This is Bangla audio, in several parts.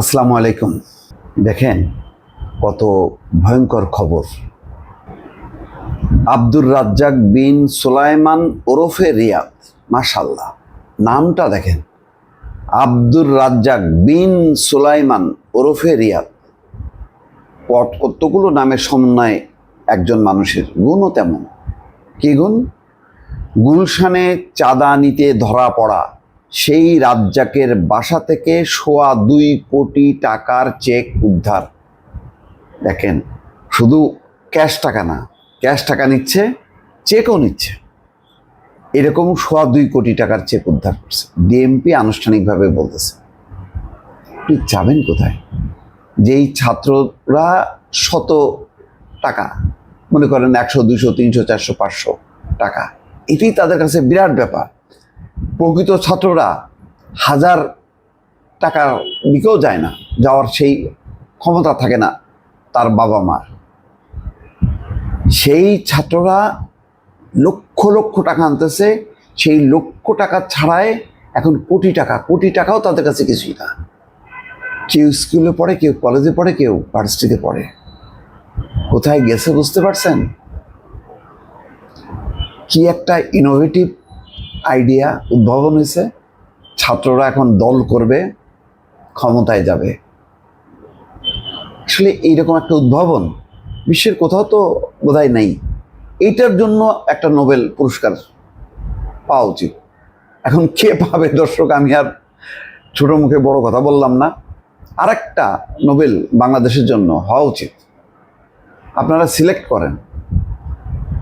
আসসালামু আলাইকুম। দেখেন কত ভয়ঙ্কর খবর। আব্দুর রাজ্জাক বিন সুলাইমান ওরফে রিয়াদ মাশাল্লাহ নামটা দেখেন। আব্দুর রাজ্জাক বিন সুলাইমান ওরফে রিয়াদ। কত, কতগুলো নামের সমন্বয়ে একজন মানুষের গুণও তেমন। কি গুণ? গুলশানে চাঁদা নিতে ধরা পড়া সেই রাজ্জাকের বাসা থেকে সোয়া দুই কোটি টাকার চেক উদ্ধার। দেখেন, শুধু ক্যাশ টাকা না, ক্যাশ টাকা নিচ্ছে, চেকও নিচ্ছে। এরকম সোয়া দুই কোটি টাকার চেক উদ্ধার করছে। ডিএমপি আনুষ্ঠানিকভাবে বলতেছে। আপনি যাবেন কোথায়? যেই ছাত্ররা শত টাকা, মনে করেন একশো, দুইশো, তিনশো, চারশো, পাঁচশো টাকা, এটাই তাদের কাছে বিরাট ব্যাপার। প্রকৃত ছাত্ররা হাজার টাকার দিকেও যায় না, যাওয়ার সেই ক্ষমতা থাকে না তার বাবা মার। সেই ছাত্ররা লক্ষ লক্ষ টাকা আনতেছে, সেই লক্ষ টাকা ছাড়াই এখন কোটি টাকা, কোটি টাকাও তাদের কাছে কিছুই না। কেউ স্কুলে পড়ে, কেউ কলেজে পড়ে, কেউ ভার্সিটিতে পড়ে। কোথায় গেছে বুঝতে পারছেন? কি একটা ইনোভেটিভ আইডিয়া উদ্ভাবন হয়েছে। ছাত্ররা এখন দল করবে, ক্ষমতায় যাবে। আসলে এইরকম একটা উদ্ভাবন বিশ্বের কোথাও তো বোধহয় নেই। এইটার জন্য একটা নোবেল পুরস্কার পাওয়া উচিত। এখন কে পাবে দর্শক, আমি আর ছোট মুখে বড় কথা বললাম না। আর একটা নোবেল বাংলাদেশের জন্য হওয়া উচিত। আপনারা সিলেক্ট করেন।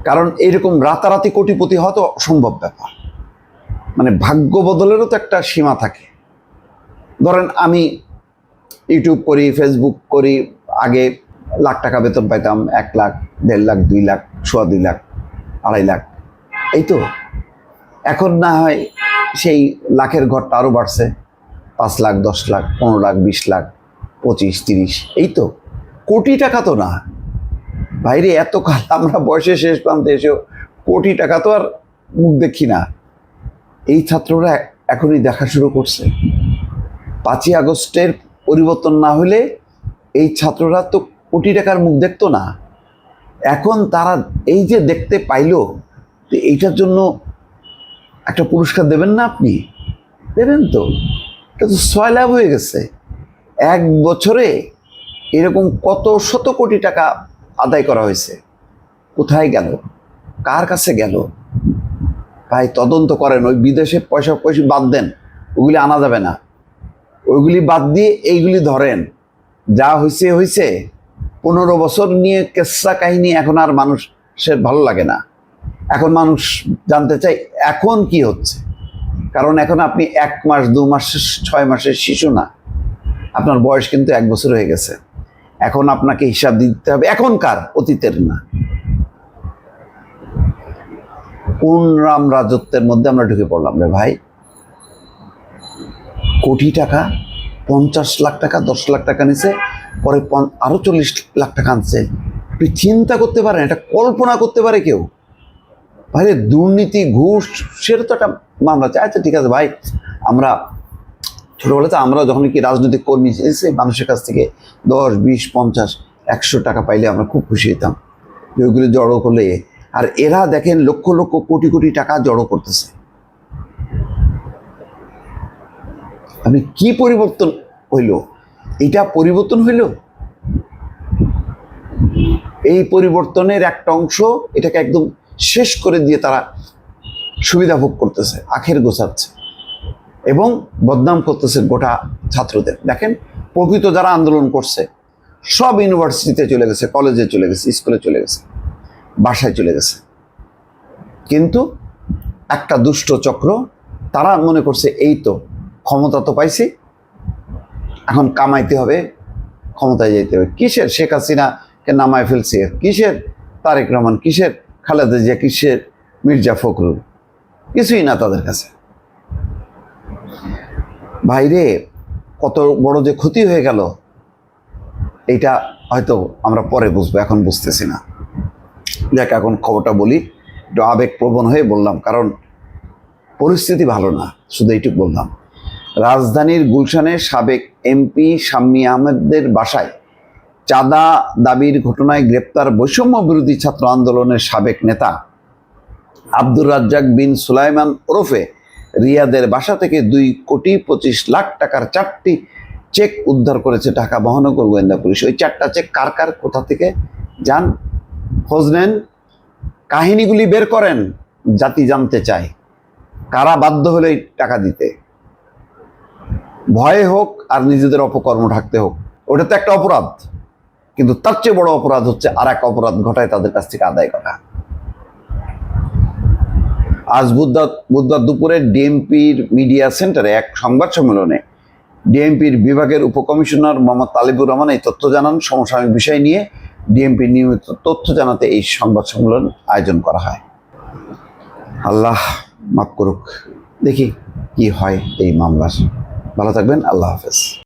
কারণ এইরকম রাতারাতি কোটিপতি হওয়া তো অসম্ভব ব্যাপার। মানে ভাগ্য বদলেরও তো একটা সীমা থাকে। ধরেন আমি ইউটিউব করি ফেসবুক করি, আগে লাখ টাকা বেতন পাইতাম, এক লাখ, দেড় লাখ, দুই লাখ, সোয়া দুই লাখ, আড়াই লাখ। এই তো। এখন না হয় সেই লাখের ঘরটা আরও বাড়ছে, পাঁচ লাখ, দশ লাখ, পনেরো লাখ, বিশ লাখ, পঁচিশ, তিরিশ, এই তো। কোটি টাকা তো না। বাইরে এত কাল আমরা বয়সে শেষ প্রান্তে এসেও কোটি টাকা তো আর মুখ দেখি না। এই ছাত্ররা এখনই দেখা শুরু করছে। পাঁচই আগস্টের পরিবর্তন না হলে এই ছাত্ররা তো কোটি টাকার মুখ দেখতো না। এখন তারা এই যে দেখতে পাইলো, তো এইটার জন্য একটা পুরস্কার দেবেন না আপনি? দেবেন তো। এটা তো ছয় লাভ হয়ে গেছে। এক বছরে এরকম কত শত কোটি টাকা আদায় করা হয়েছে। কোথায় গেল? কার কাছে গেল? ভাই, তদন্ত করেন। ওই বিদেশে পয়সা পয়সা বাদ দেন। ওগুলি আনা যাবে না। ওইগুলি বাদ দিয়ে এইগুলি ধরেন। যা হয়েছে হয়েছে পনেরো বছর নিয়ে কেসা কাহিনী এখন আর মানুষের ভালো লাগে না। এখন মানুষ জানতে চাই এখন কি হচ্ছে? কারণ এখন আপনি এক মাস, দু মাস, ছয় মাসের শিশু না। আপনার বয়স কিন্তু এক বছর হয়ে গেছে। এখন আপনাকে হিসাব দিতে হবে। এখনকার অতীতের না। কোন রাম রাজত্বের মধ্যে আমরা ঢুকে পড়লাম রে ভাই। কোটি টাকা, পঞ্চাশ লাখ টাকা, দশ লাখ টাকা নিছে, পরে আরও চল্লিশ লাখ টাকা আনছে। আপনি চিন্তা করতে পারেন, এটা কল্পনা করতে পারে কেউ। ভাই, দুর্নীতি, ঘুষ, সেটা তো একটা মামলা। চাই আচ্ছা ঠিক আছে ভাই, আমরা ছোটোবেলাতে আমরা যখন কি রাজনৈতিক কর্মী এসে মানুষের কাছ থেকে দশ, বিশ, পঞ্চাশ, একশো টাকা পাইলে আমরা খুব খুশি হইতাম। যে ওইগুলো জড়ো করলে আর এরা দেখেন লক্ষ লক্ষ কোটি কোটি টাকা জড়ো করতেছে। আমি কি পরিবর্তন হইল? এটা পরিবর্তন হইল? এই পরিবর্তনের একটা অংশ এটাকে একদম শেষ করে দিয়ে তারা সুবিধা ভোগ করতেছে, আখের গোছাচ্ছে এবং বদনাম করতেছে গোটা ছাত্রদের। দেখেন প্রকৃত যারা আন্দোলন করছে, সব ইউনিভার্সিটিতে চলে গেছে, কলেজে চলে গেছে, স্কুলে চলে গেছে। বাসায় চলে গেছে। কিন্তু একটা দুষ্ট চক্র, তারা মনে করছে, এই তো, ক্ষমতা তো পাইছি, এখন কামাইতে হবে, ক্ষমতায় যেতে হবে। কিসের? শেখ হাসিনাকে নামায় ফেলছে। কিসের? তারেক রহমান কিসের? খালেদা জিয়া কিসের? মির্জা ফখরুল। কিছুই না তাদের কাছে। বাইরে কত বড় যে ক্ষতি হয়ে গেল এটা হয়তো আমরা পরে বুঝব, এখন বুঝতেছি না। দেখ এখন খবরটা বলি। একটু আবেগপ্রবণ হয়ে বললাম, কারণ পরিস্থিতি ভালো না, শুধু এইটুকু বললাম। রাজধানীর গুলশানের সাবেক এমপি শাম্মী আহমেদের বাসায় চাঁদা দাবির ঘটনায় গ্রেপ্তার বৈষম্য বিরোধী ছাত্র আন্দোলনের সাবেক নেতা আব্দুর রাজ্জাক বিন সুলাইমান ওরফে রিয়াদের বাসা থেকে দুই কোটি পঁচিশ লাখ টাকার চারটি চেক উদ্ধার করেছে ঢাকা মহানগর গোয়েন্দা পুলিশ। ওই চারটা চেক কার কার, কোথা থেকে যান খোঁজ নেন, কাহিনীগুলি বের করেন, জাতি জানতে চায়। কারা বাধ্য হলে টাকা দিতে? ভয়ে হোক আর নিজেদের অপকর্ম ঢাকতে হোক, ওটা তো একটা অপরাধ। কিন্তু তার চেয়ে বড় অপরাধ হচ্ছে আর এক অপরাধ ঘটায় তাদের কাছ থেকে আদায় করা। আজ বুধবার বুধবার দুপুরে ডিএমপির মিডিয়া সেন্টারে এক সংবাদ সম্মেলনে ডিএমপির বিভাগের উপকমিশনার মোহাম্মদ তালিবুর রহমান এই তথ্য জানান সমসাময়িক বিষয় নিয়ে। ডিএমপির নিয়মিত তথ্য জানাতে এই সংবাদ সম্মেলন আয়োজন করা হয়। আল্লাহ মাফ করুক। দেখি কি হয় এই মামলার। ভালো থাকবেন। আল্লাহ হাফেজ।